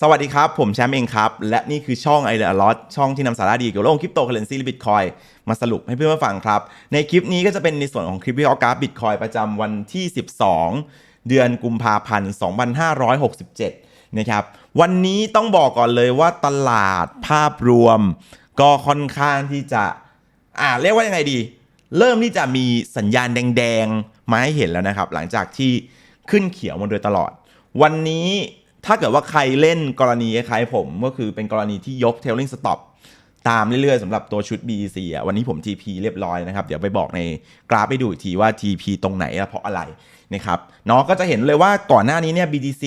สวัสดีครับ ผมแชมป์เองครับ และนี่คือช่อง i อเดอ l o t ช่องที่นำสาระดีเกี่ยวกับโลกคริปโตเคอเรนซีและบิตคอยมาสรุปให้เพื่อนๆฟังครับ ในคลิปนี้ก็จะเป็นในส่วนของคลิปวิเคราะห์กราฟบิตคอยประจำวันที่ 12 เดือนกุมภาพันธ์ 2567 นะครับ วันนี้ต้องบอกก่อนเลยว่าตลาดภาพรวม ก็ค่อนข้างที่จะ อ่าเรียกว่ายังไงดี เริ่มที่จะมีสัญญาณแดงๆมาให้เห็นแล้วนะครับ หลังจากที่ขึ้นเขียวมาโดยตลอด วันนี้ ถ้าเกิดว่าใครเล่นกรณีคล้ายผมก็คือเป็นกรณีที่ยก tailing stop ตามเรื่อยๆสำหรับตัวชุด BEC อะวันนี้ผม TP เรียบร้อยนะครับ เดี๋ยวไปบอกในกราฟให้ดูอีกทีว่า TP ตรงไหนและเพราะอะไรนะครับเนาะก็จะเห็นเลยว่าก่อนหน้านี้เนี่ย BTC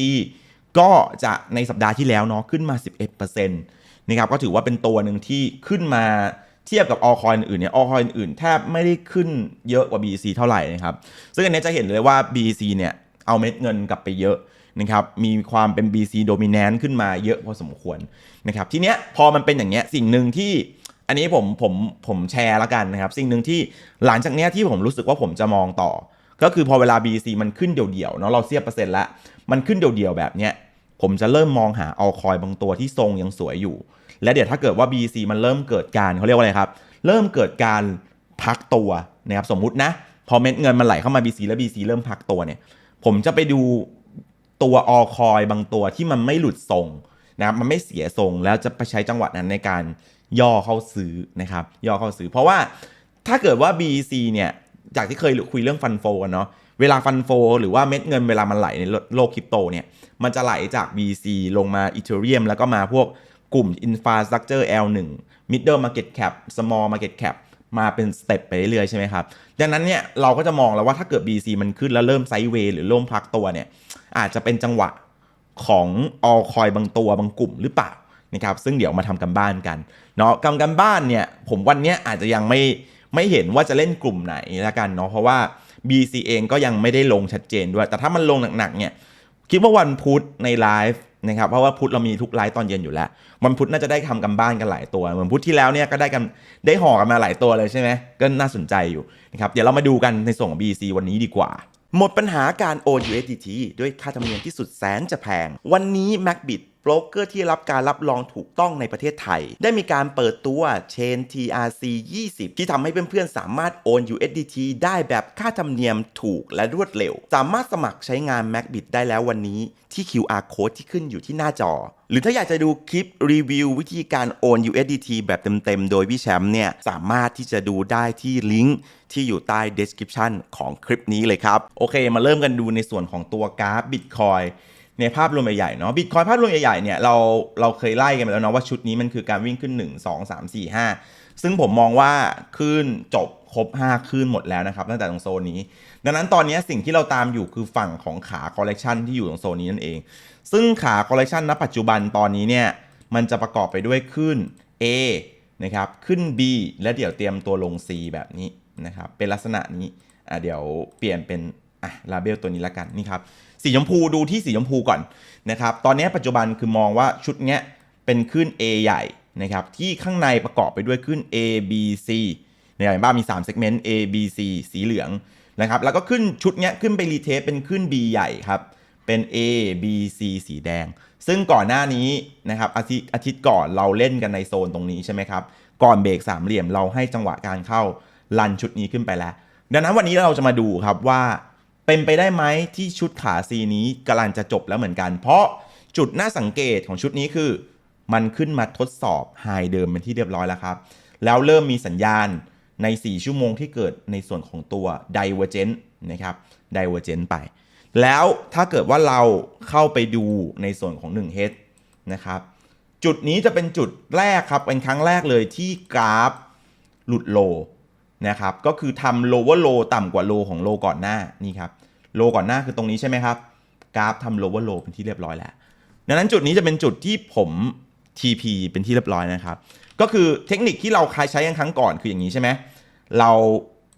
ก็จะในสัปดาห์ที่แล้วเนาะขึ้นมา 11%นะครับก็ถือว่าเป็นตัวหนึ่งที่ขึ้นมาเทียบกับออคอยอื่นเนี่ยออคอยอื่นแทบไม่ได้ขึ้นเยอะกว่า BEC เท่าไหร่นะครับ ซึ่งอันนี้จะเห็นเลยว่า BEC เนี่ยเอาเม็ดเงินกลับไปเยอะ นะครับมีความเป็น BC dominant ขึ้นมาเยอะพอสมควรนะครับทีเนี้ยพอมันเป็นอย่างเงี้ยสิ่งหนึ่งที่อันนี้ผมผมผมแชร์แล้วกันนะครับ สิ่งหนึ่งที่หลังจากเนี้ยที่ผมรู้สึกว่าผมจะมองต่อ ก็คือพอเวลา BC มันขึ้นเดี่ยวๆเนาะเราเสียบเปอร์เซ็นต์ละมันขึ้นเดี่ยวๆแบบเนี้ยผมจะเริ่มมองหาเอาคอยบางตัวที่ทรงยังสวยอยู่ และเดี๋ยวถ้าเกิดว่า BC มันเริ่มเกิดการเขาเรียกว่าอะไรครับ เริ่มเกิดการพักตัวนะครับสมมุตินะ พอเม็ดเงินมันไหลเข้ามา BC แล้ว BC เริ่มพักตัวเนี่ย ผมจะไปดู ตัวออคอยบางตัวที่มันไม่หลุดทรงนะครับมันไม่เสียทรงแล้วจะไปใช้จังหวะนั้นในการย่อเข้าซื้อนะครับ ย่อเข้าซื้อ เพราะว่าถ้าเกิดว่า BC เนี่ยจากที่เคยคุยเรื่องฟันโฟกันเนาะเวลาฟันโฟหรือว่าเม็ดเงินเวลามันไหลในโลกคริปโตเนี่ยมันจะไหลจาก BC ลงมา Ethereum แล้วก็มาพวกกลุ่ม Infrastructure L1 Middle Market Cap Small Market Cap มาเป็นสเต็ปไปเรื่อยใช่ไหมครับ ดังนั้นเนี่ยเราก็จะมองแล้วว่าถ้าเกิด BC มันขึ้นแล้วเริ่มไซด์เวย์หรือเริ่มพักตัวเนี่ย อาจจะเป็นจังหวะของออคอยบางตัวบางกลุ่มหรือเปล่านะครับซึ่งเดี๋ยวมาทำกันบ้านกันเนาะกำกันบ้านเนี่ยผมวันนี้อาจจะยังไม่ไม่เห็นว่าจะเล่นกลุ่มไหนละกันเนาะเพราะว่า BC เองก็ยังไม่ได้ลงชัดเจนด้วย แต่ถ้ามันลงหนักๆเนี่ยคิดว่าวันพุธในไลฟ์นะครับเพราะว่าพุธเรามีทุกไลฟ์ตอนเย็นอยู่แล้ว วันพุธน่าจะได้ทำกันบ้านกันหลายตัว เหมือนพุธที่แล้วเนี่ยก็ได้กันได้ห่อกันมาหลายตัวเลยใช่ไหมก็น่าสนใจอยู่นะครับเดี๋ยวเรามาดูกันในส่วนของ BC วันนี้ดีกว่า หมดปัญหาการโอน USDT ด้วยค่าธรรมเนียมที่สุดแสนจะแพง วันนี้ MacBit โบรกเกอร์ที่รับการรับรองถูกต้องในประเทศไทย ได้มีการเปิดตัว Chain TRC 20 ที่ทำให้เพื่อนๆ สามารถโอน USDT ได้แบบค่าธรรมเนียมถูกและรวดเร็ว สามารถสมัครใช้งาน MacBit ได้แล้ววันนี้ที่ QR code ที่ขึ้นอยู่ที่หน้าจอ หรือถ้าอยากจะดูคลิปรีวิววิธีการโอน USDT แบบเต็มๆ โดยพี่แชมป์เนี่ย สามารถที่จะดูได้ที่ลิงก์ที่อยู่ใต้ description ของคลิปนี้เลยครับ โอเค มาเริ่มกันดูในส่วนของตัวกราฟ Bitcoin ในภาพรวมใหญ่ๆเนาะบิตคอยภาพรวมใหญ่ๆเนี่ยเราเราเคยไล่กันไปแล้วเนาะว่าชุดนี้มันคือการวิ่งขึ้น 1 2 3 4 5 ซึ่งผมมองว่าขึ้นจบครบ 5 ขึ้นหมดแล้วนะครับตั้งแต่ตรงโซนนี้ ดังนั้นตอนนี้สิ่งที่เราตามอยู่คือฝั่งของขาคอลเลกชันที่อยู่ตรงโซนนี้นั่นเอง ซึ่งขาคอลเลกชันณปัจจุบันตอนนี้เนี่ย มันจะประกอบไปด้วยขึ้น A นะครับขึ้น B และเดี๋ยวเตรียมตัวลง C แบบนี้นะครับเป็นลักษณะนี้อะเดี๋ยวเปลี่ยนเป็นอะลาเบลตัวนี้ละกันนี่ครับสีชมพูดูที่สีชมพูก่อนนะครับตอนนี้ปัจจุบันคือมองว่าชุดเนี้ยเป็นขึ้น A ใหญ่นะครับที่ข้างในประกอบไปด้วยขึ้น A B C เนี่ยเห็นบ้างมี3 segment A B C สีเหลืองนะครับแล้วก็ขึ้นชุดเนี้ยขึ้นไปรีเทสเป็นขึ้น B ใหญ่ครับ เป็น A B C สีแดง ซึ่งก่อนหน้านี้นะครับอาทิตย์อาทิตย์ก่อนเราเล่นกันในโซนตรงนี้ใช่ไหมครับ ก่อนเบรกสามเหลี่ยมเราให้จังหวะการเข้าลันชุดนี้ขึ้นไปแล้ว ดังนั้นวันนี้เราจะมาดูครับว่าเป็นไปได้ไหมที่ชุดขาซีนี้กำลังจะจบแล้วเหมือนกัน เพราะจุดน่าสังเกตของชุดนี้คือ มันขึ้นมาทดสอบไฮเดิมเป็นที่เรียบร้อยแล้วครับ แล้วเริ่มมีสัญญาณใน 4 ชั่วโมงที่เกิดในส่วนของตัว Divergent นะครับ Divergent ไป แล้วถ้าเกิดว่าเราเข้าไปดูในส่วนของ 1 h นะครับ จุดนี้จะเป็นจุดแรกครับ เป็นครั้งแรกเลยที่กราฟหลุดโลนะครับ ก็คือทำ lower low ต่ำกว่า low ของ low ก่อนหน้านี่ครับ low ก่อนหน้าคือตรงนี้ใช่ไหมครับ กราฟทำ lower low เป็นที่เรียบร้อยแล้ว ดังนั้นจุดนี้จะเป็นจุดที่ผม TP เป็นที่เรียบร้อยนะครับ ก็คือเทคนิคที่เราเคยใช้กันครั้งก่อนคืออย่างนี้ใช่ไหม เรา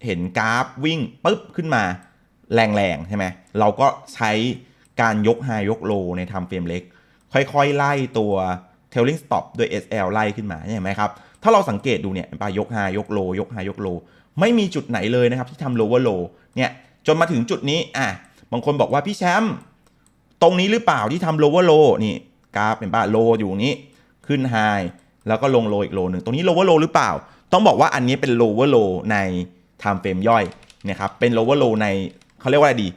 เห็นกราฟวิ่งปุ๊บขึ้นมา แรงๆใช่ไหมเราก็ใช้การยก high ยก low ในทำเฟรมเล็ก ค่อยๆ ไล่ตัว tailing stop ด้วย SL ไล่ขึ้นมาเห็นไหมครับ ถ้าเราสังเกตดูเนี่ยปายก high ยก low ยก high ยก low ไม่มีจุดไหนเลยนะครับที่ทำ lower low เนี่ยจนมาถึงจุดนี้อะบางคนบอกว่าพี่แชมป์ตรงนี้หรือเปล่าที่ทำ lower low นี่กราฟเห็นป่ะโลอยู่นี้ขึ้นไฮแล้วก็ลงโลอีกโลหนึ่งตรงนี้ lower low หรือเปล่า ต้องบอกว่าอันนี้เป็น lower low ใน time frame ย่อยนะครับเป็น lower low ใน เขาเรียกว่าอะไรดี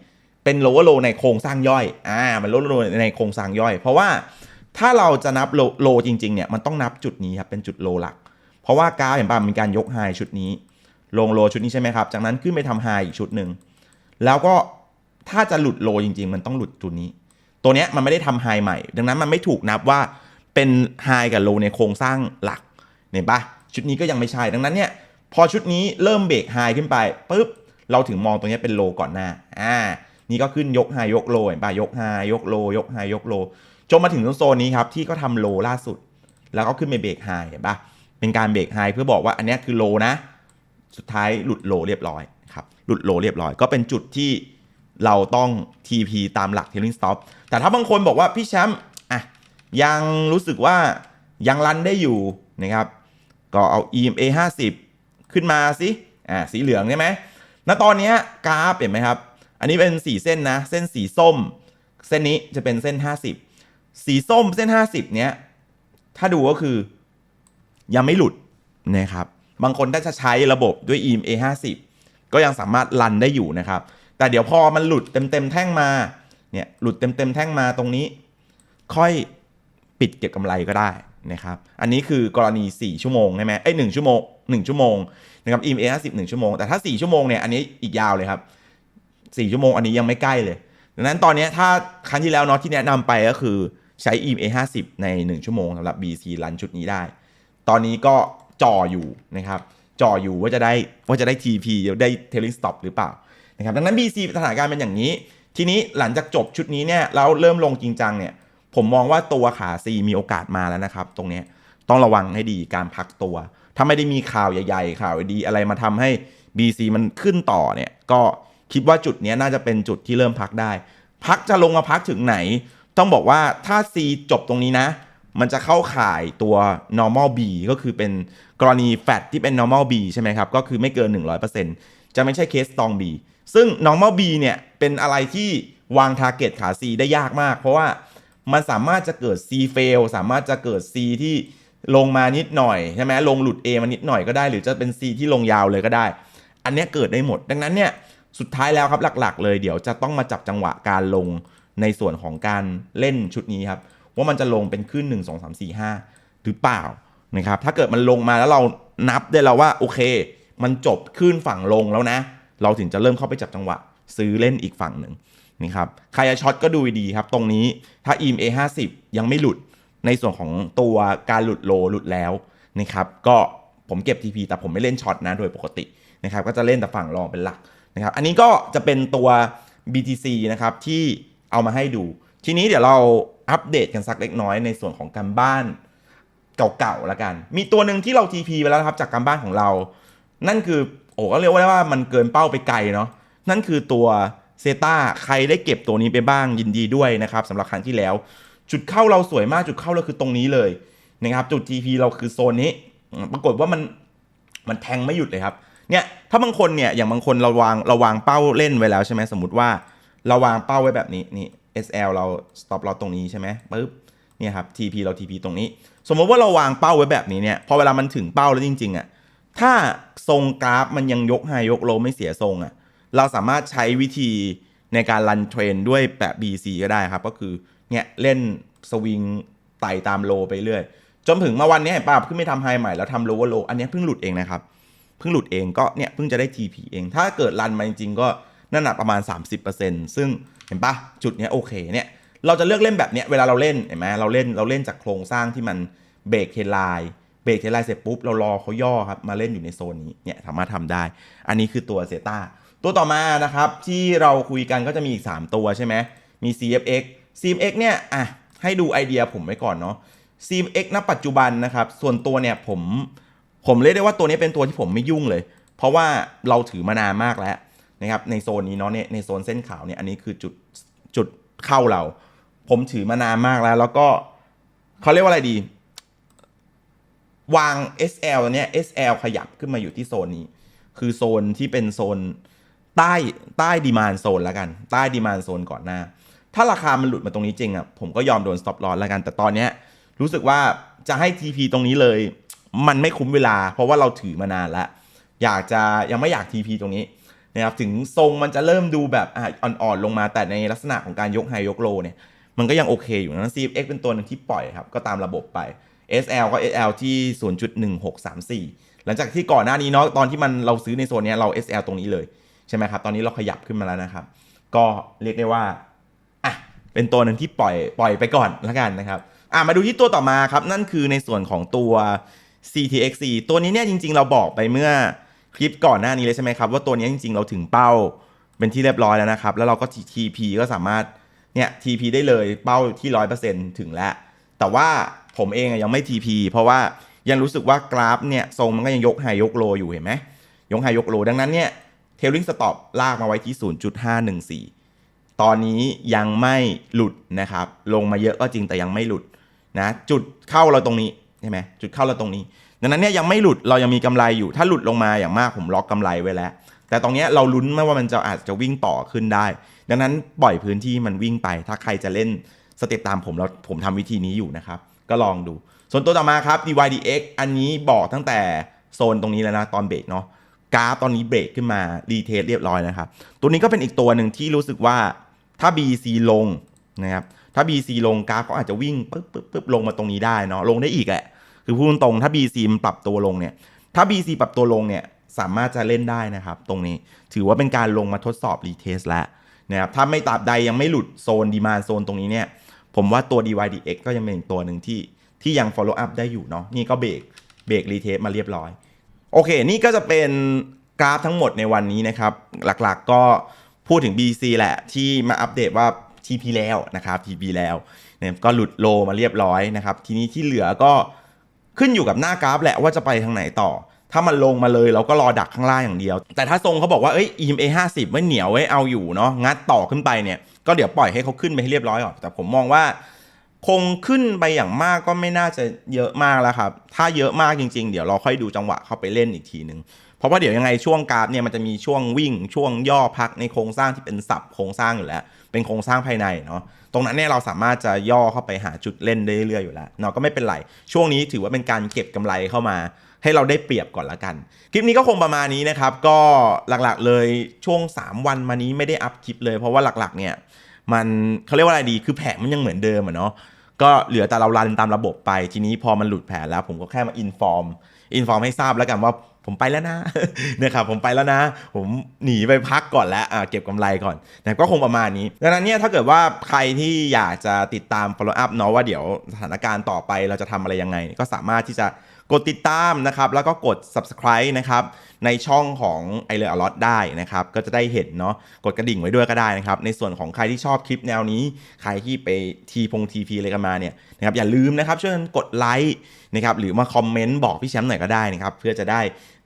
เป็น lower low ในโครงสร้างย่อย อ่า มัน lower low ในโครงสร้างย่อย เพราะว่าถ้าเราจะนับ low low จริงๆเนี่ย มันต้องนับจุดนี้ครับ เป็นจุด low หลัก เพราะว่ากราฟเห็นป่ะมีการยกไฮชุดนี้ ลงโลชุดนี้ใช่ไหมครับ จากนั้นขึ้นไปทำไฮอีกชุดหนึ่ง แล้วก็ถ้าจะหลุดโลจริง ๆ มันต้องหลุดจุดนี้ ตัวเนี้ยมันไม่ได้ทำไฮใหม่ ดังนั้นมันไม่ถูกนับว่าเป็นไฮกับโลในโครงสร้างหลัก เห็นปะชุดนี้ก็ยังไม่ใช่ ดังนั้นเนี่ย พอชุดนี้เริ่มเบรกไฮขึ้นไปปุ๊บ เราถึงมองตรงนี้เป็นโลก่อนหน้า อ่า นี่ก็ขึ้นยกไฮยกโลเห็นปะยกไฮยกโล ยกไฮยกโล จนมาถึงโซนนี้ครับ ที่ก็ทำโลล่าสุด แล้วก็ขึ้นไปเบรกไฮเห็นปะเป็นการเบรกไฮเพื่อบอกว่าอันนี้คือโลนะ สุดท้ายหลุดโลเรียบร้อยครับ หลุดโลเรียบร้อย ก็เป็นจุดที่เราต้อง TP ตามหลัก trailing Stop แต่ถ้าบางคนบอกว่าพี่แชมป์อะยังรู้สึกว่ายังรันได้อยู่นะครับ ก็เอา EMA 50 ขึ้นมาสิ อ่า สีเหลืองใช่ไหม ณตอนนี้กราฟเห็นไหมครับ อันนี้เป็นสีเส้นนะ เส้นสีส้ม เส้นนี้จะเป็นเส้น 50 สีส้มเส้น 50 เนี้ย ถ้าดูก็คือยังไม่หลุดนะครับ บางคนถ้าจะใช้ระบบด้วย EMA 50 ก็ยังสามารถรันได้อยู่นะครับ แต่เดี๋ยวพอมันหลุดเต็มเต็มๆแท่งมา เนี่ย หลุดเต็มเต็มๆแท่งมาตรงนี้ ค่อยปิดเก็บกำไรก็ได้ นะครับ อันนี้คือกรณี 4 ชั่วโมงใช่ไหมเอ้ย1ชั่วโมง 1 ชั่วโมงนะครับ EMA 50 1ชั่วโมง แต่ถ้า 4 ชั่วโมงเนี่ย อันนี้อีกยาวเลยครับ 4 ชั่วโมง อันนี้ยังไม่ใกล้เลย ดังนั้นตอนนี้ถ้าครั้งที่แล้วเนาะที่แนะนำไปก็คือใช้ EMA 50 ใน 1 ชั่วโมงสำหรับ BC รันชุดนี้ได้ ตอนนี้ก็จ่ออยู่นะครับ จ่ออยู่ว่าจะได้ว่าจะได้ TP ได้ Tailing Stop หรือเปล่านะครับ ดังนั้น BC สถานการณ์เป็นอย่างนี้ ทีนี้หลังจากจบชุดนี้เนี่ยเราเริ่มลงจริงจังเนี่ย ผมมองว่าตัวขา C มีโอกาสมาแล้วนะครับ ตรงนี้ต้องระวังให้ดีการพักตัว ถ้าไม่ได้มีข่าวใหญ่ ๆ ข่าวดีอะไรมาทำให้ BC มันขึ้นต่อเนี่ย ก็คิดว่าจุดนี้น่าจะเป็นจุดที่เริ่มพักได้ พักจะลงมาพักถึงไหน ต้องบอกว่าถ้า C จบตรงนี้นะ มันจะเข้าข่ายตัว normal B ก็คือเป็นกรณี fat ที่เป็น normal B ใช่ไหมครับ ก็คือไม่เกิน 100%จะไม่ใช่เคส strong B ซึ่ง normal B เนี่ยเป็นอะไรที่วาง target ขา C ได้ยากมาก เพราะว่า มันสามารถจะเกิด C fail สามารถจะเกิด C ที่ลงมานิดหน่อยใช่ไหมลงหลุด A มานิดหน่อยก็ได้ หรือจะเป็น C ที่ลงยาวเลยก็ได้ อันนี้เกิดได้หมด ดังนั้นเนี่ยสุดท้ายแล้วครับหลักๆ เลยเดี๋ยวจะต้องมาจับจังหวะการลงในส่วนของการเล่นชุดนี้ครับ ว่ามันจะลงเป็นขึ้น 1 2 3 4 5 หรือเปล่านะครับถ้าเกิดมันลงมาแล้วเรานับได้แล้วว่าโอเค มันจบขึ้นฝั่งลงแล้วนะ เราถึงจะเริ่มเข้าไปจับจังหวะ ซื้อเล่นอีกฝั่งหนึ่ง นะครับใครจะช็อตก็ดูดีครับ ตรงนี้ถ้า EMA 50 ยังไม่หลุดในส่วนของตัวการหลุดโลหลุดแล้วนะครับก็ผมเก็บ TP แต่ผมไม่เล่นช็อตนะโดยปกตินะครับก็จะเล่นแต่ฝั่งรองเป็นหลักนะครับอันนี้ก็จะเป็นตัว BTC นะครับที่เอามาให้ดู ทีนี้เดี๋ยวเราอัปเดตกันสักเล็กน้อยในส่วนของการบ้านเก่าๆแล้วกัน มีตัวหนึ่งที่เรา TP ไปแล้วครับจากการบ้านของเรา นั่นคือโอ้ก็เรียกว่ามันเกินเป้าไปไกลเนาะนั่นคือตัว เซตาใครได้เก็บตัวนี้ไปบ้างยินดีด้วยนะครับสำหรับครั้งที่แล้ว จุดเข้าเราสวยมากจุดเข้าเราคือตรงนี้เลยนะครับจุด TP เราคือโซนนี้ ปรากฏว่ามันมันแทงไม่หยุดเลยครับเนี่ยถ้าบางคนเนี่ยอย่างบางคนเราวางเราวางเป้าเล่นไว้แล้วใช่ไหมสมมติว่าเราวางเป้าไว้แบบนี้นี่ SL เรา stop เราตรงนี้ใช่ไหมปึ๊บเนี่ยครับ TP เรา TP ตรงนี้ สมมติว่าเราวางเป้าไว้แบบนี้เนี่ยพอเวลามันถึงเป้าแล้วจริงๆอะถ้าทรงกราฟมันยังยกไฮยกโลไม่เสียทรงอะ เราสามารถใช้วิธีในการรันเทรนด้วยแบบ BC ก็ได้ครับ ก็คือเนี่ยเล่นสวิงไต่ตามโลไปเรื่อย จนถึงมาวันนี้เห็นป่ะขึ้นไม่ทำไฮใหม่แล้วทำโลว์โล อันนี้เพิ่งหลุดเองนะครับ เพิ่งหลุดเองก็เนี่ยเพิ่งจะได้ TP เอง ถ้าเกิดรันมาจริงๆก็นั่นน่ะประมาณ 30%ซึ่งเห็นปะจุดเนี้ยโอเคเนี่ยเราจะเลือกเล่นแบบเนี้ยเวลาเราเล่นเห็นไหมเราเล่นเราเล่นจากโครงสร้างที่มันเบรกเทไลน์เบรกเทไลน์เสร็จปุ๊บเรารอเขาย่อครับมาเล่นอยู่ในโซนนี้เนี่ยสามารถทำได้ อันนี้คือตัวเซต้า ตัวต่อมานะครับที่เราคุยกันก็จะมีอีก 3 ตัวใช่ไหมมี CFX CFX เนี่ยอะให้ดูไอเดียผมไว้ก่อนเนาะ CFX ณปัจจุบันนะครับ ส่วนตัวเนี่ยผมผมเรียกได้ว่าตัวนี้เป็นตัวที่ผมไม่ยุ่งเลย เพราะว่าเราถือมานานมากแล้วนะครับในโซนนี้เนาะเนี่ยในโซนเส้นขาวเนี่ยอันนี้คือจุดจุดเข้าเรา ผมถือมานานมากแล้ว แล้วก็เขาเรียกว่าอะไรดี วาง SL เนี้ย SL ขยับขึ้นมาอยู่ที่โซนนี้ คือโซนที่เป็นโซน ใต้ใต้ดีมานโซนแล้วกัน ใต้ดีมานโซนก่อนหน้า ถ้าราคามันหลุดมาตรงนี้จริงอะผมก็ยอมโดน stop loss แล้วกัน แต่ตอนเนี้ยรู้สึกว่าจะให้ TP ตรงนี้เลย มันไม่คุ้มเวลา เพราะว่าเราถือมานานแล้ว อยากจะยังไม่อยาก TP ตรงนี้นะครับถึงทรงมันจะเริ่มดูแบบอ่อ่อนๆลงมาแต่ในลักษณะของการยกไฮยกโลเนี่ยมันก็ยังโอเคอยู่นะ CFX เป็นตัวหนึ่งที่ปล่อยครับ ก็ตามระบบไป SL ก็ SL ที่ 0.1634 หลังจากที่ก่อนหน้านี้เนาะตอนที่มันเราซื้อในโซนเนี้ยเรา SL ตรงนี้เลย ช่ไหมครับ ตอนนี้เราขยับขึ้นมาแล้วนะครับ ก็เรียกได้ว่า อะ เป็นตัวหนึ่งที่ปล่อย ปล่อยไปก่อนแล้วกันนะครับ อะ มาดูที่ตัวต่อมาครับ นั่นคือในส่วนของตัว CTXC ตัวนี้เนี่ยจริง ๆ เราบอกไปเมื่อคลิปก่อนหน้านี้เลยใช่ไหมครับ ว่าตัวนี้จริง ๆ เราถึงเป้าเป็นที่เรียบร้อยแล้วนะครับ แล้วเราก็ TP ก็สามารถ เนี่ย TP ได้เลย เป้าที่ 100%ถึงแล้ว แต่ว่าผมเองยังไม่ TP เพราะว่ายังรู้สึกว่ากราฟเนี่ยทรงมันก็ยังยกไฮยกโลอยู่เห็นไหมยกไฮยกโลดังนั้นเนี่ย ทลลิงสต็อปลากมาไว้ที่ 0.514 ตอนนี้ยังไม่หลุดนะครับ ลงมาเยอะก็จริงแต่ยังไม่หลุดนะจุดเข้าเราตรงนี้ใช่ไหมจุดเข้าเราตรงนี้ดังนั้นเนี่ยยังไม่หลุดเรายังมีกำไรอยู่ ถ้าหลุดลงมาอย่างมากผมล็อกกำไรไว้แล้ว แต่ตรงนี้เราลุ้นไม่ว่ามันจะอาจจะวิ่งต่อขึ้นได้ ดังนั้นปล่อยพื้นที่มันวิ่งไป ถ้าใครจะเล่นสเต็ปตามผมแล้วผมทำวิธีนี้อยู่นะครับ ก็ลองดู ส่วนตัวต่อมาครับ DYDX อันนี้บอกตั้งแต่โซนตรงนี้แล้วนะตอนเบรกเนาะ กราฟตอนนี้เบรกขึ้นมารีเทสเรียบร้อยนะครับ ตัวนี้ก็เป็นอีกตัวหนึ่งที่รู้สึกว่าถ้า BC ลงนะครับถ้า BC ลงกราฟก็อาจจะวิ่งปึ๊บปึ๊บปึ๊บลงมาตรงนี้ได้เนาะลงได้อีกแหละคือพูดตรงๆถ้า BC มันปรับตัวลงเนี่ยถ้า BC ปรับตัวลงเนี่ยสามารถจะเล่นได้นะครับ ตรงนี้ถือว่าเป็นการลงมาทดสอบรีเทสแล้วนะครับถ้าไม่ตราบใดยังไม่หลุดโซนดีมาโซนตรงนี้เนี่ยผมว่าตัว DYDX ก็ยังเป็นอีกตัวหนึ่งที่ที่ยัง follow up ได้อยู่เนาะนี่ก็เบรกเบรกรีเทสมาเรียบร้อย โอเค นี่ก็จะเป็นกราฟทั้งหมดในวันนี้นะครับ หลักๆก็พูดถึง BC แหละที่มาอัปเดตว่า TP แล้วนะครับ TP แล้วเนี่ยก็หลุดโลมาเรียบร้อยนะครับ ทีนี้ที่เหลือก็ขึ้นอยู่กับหน้ากราฟแหละว่าจะไปทางไหนต่อ ถ้ามันลงมาเลยเราก็รอดักข้างล่างอย่างเดียว แต่ถ้าทรงเขาบอกว่าเอ้ย EMA 50ไว้เหนียวไว้เอาอยู่เนาะงัดต่อขึ้นไปเนี่ยก็เดี๋ยวปล่อยให้เขาขึ้นไปให้เรียบร้อยก่อนแต่ผมมองว่า คงขึ้นไปอย่างมากก็ไม่น่าจะเยอะมากแล้วครับ ถ้าเยอะมากจริง ๆ เดี๋ยวเราค่อยดูจังหวะเข้าไปเล่นอีกทีหนึ่งเพราะว่าเดี๋ยวยังไงช่วงกราฟเนี่ยมันจะมีช่วงวิ่งช่วงย่อพักในโครงสร้างที่เป็นสับโครงสร้างอยู่แล้ว เป็นโครงสร้างภายในเนาะตรงนั้นเนี่ยเราสามารถจะย่อเข้าไปหาจุดเล่นได้เรื่อยๆอยู่แล้วเนาะก็ไม่เป็นไร ช่วงนี้ถือว่าเป็นการเก็บกำไรเข้ามา ให้เราได้เปรียบก่อนละกัน คลิปนี้ก็คงประมาณนี้นะครับ ก็หลักๆเลยช่วง 3 วันมานี้ไม่ได้อัพคลิปเลย เพราะว่าหลักๆเนี่ย มันเขาเรียกว่าอะไรดีคือแผนมันยังเหมือนเดิมอะเนาะก็เหลือแต่เรารันตามระบบไปทีนี้พอมันหลุดแผนแล้ว ผมก็แค่มาอินฟอร์มอินฟอร์มให้ทราบแล้วกันว่าผมไปแล้วนะนะครับผมไปแล้วนะ ผมหนีไปพักก่อนแล้วอ่าเก็บกำไรก่อนนะก็คงประมาณนี้ดังนั้นเนี่ยถ้าเกิดว่าใครที่อยากจะติดตาม follow up เนาะว่าเดี๋ยวสถานการณ์ต่อไปเราจะทำอะไรยังไง ก็สามารถที่จะ กดติดตามนะครับ แล้วก็กด subscribe นะครับ ในช่องของไอเลอลอตได้นะครับ ก็จะได้เห็นเนาะกดกระดิ่งไว้ด้วยก็ได้นะครับ ในส่วนของใครที่ชอบคลิปแนวนี้ ใครที่ไปทีพงทีพีอะไรกันมาเนี่ยนะครับอย่าลืมนะครับช่วยกันกดไลค์นะครับหรือมาคอมเมนต์บอกพี่แชมป์หน่อยก็ได้นะครับ เพื่อจะได้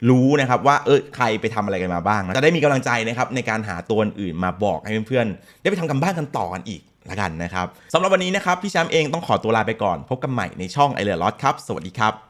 รู้นะครับว่าเออใครไปทำอะไรกันมาบ้างนะจะได้มีกำลังใจนะครับในการหาตัวอื่นมาบอกให้เพื่อนๆได้ไปทำกันบ้านกันต่อกันอีกละกันนะครับสำหรับวันนี้นะครับพี่แชมป์เองต้องขอตัวลาไปก่อน พบกันใหม่ในช่องไอเลอลอตครับ สวัสดีครับ